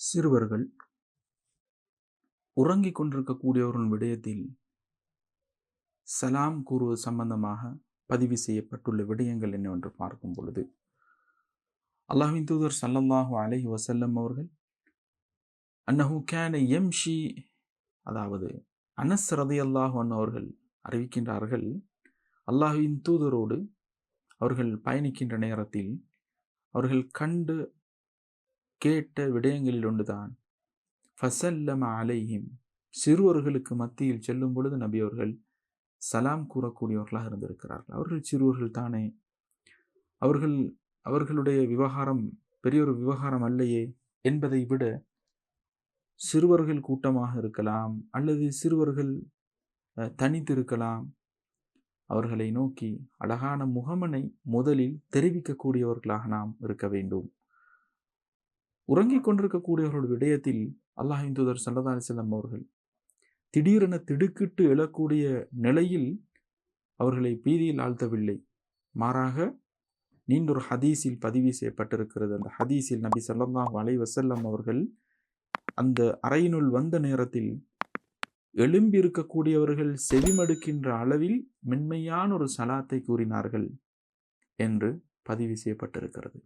சிறுவர்கள் உறங்கிக் கொண்டிருக்கக்கூடியவர்கள் விடயத்தில் சலாம் கூறுவது சம்பந்தமாக பதிவு செய்யப்பட்டுள்ள விடயங்கள் என்னவென்று பார்க்கும் பொழுது அல்லாஹ்வின் தூதர் சல்லல்லாஹு அலஹி வசல்லம் அவர்கள் அன்னஹு கேன எம்ஷி அதாவது அனஸ் ரதி அல்லாஹு அவர்கள் அறிவிக்கின்றார்கள் அல்லாஹுவின் தூதரோடு அவர்கள் பயணிக்கின்ற நேரத்தில் அவர்கள் கண்டு கேட்ட விடயங்களில் ஒன்றுதான். ஃபசல்லம அலைஹிம். சிறுவர்களுக்கு மத்தியில் செல்லும் பொழுது நபி அவர்கள் சலாம் கூறக்கூடியவர்களாக இருந்திருக்கிறார்கள். அவர்கள் சிறுவர்கள் தானே. அவர்கள் அவர்களுடைய விவகாரம் பெரியொரு விவகாரம் அல்லையே என்பதை விட சிறுவர்கள் கூட்டமாக இருக்கலாம் அல்லது சிறுவர்கள் தனித்திருக்கலாம். அவர்களை நோக்கி அழகான முகமனை முதலில் தெரிவிக்கக்கூடியவர்களாக நாம் இருக்க வேண்டும். உறங்கிக் கொண்டிருக்கக்கூடியவர்கள் விடயத்தில் அல்லாஹின் தூதர் சல்லா செல்லம் அவர்கள் திடீரென திடுக்கிட்டு எழக்கூடிய நிலையில் அவர்களை பீதியில் ஆழ்த்தவில்லை. மாறாக நீண்டொரு ஹதீஸில் பதிவு செய்யப்பட்டிருக்கிறது. அந்த ஹதீஸில் நபி சல்லாஹ் அலை வசல்லம் அவர்கள் அந்த அறையினுள் வந்த நேரத்தில் எழும்பி இருக்கக்கூடியவர்கள் செவிமடுக்கின்ற அளவில் மென்மையான ஒரு சலாத்தை கூறினார்கள் என்று பதிவு செய்யப்பட்டிருக்கிறது.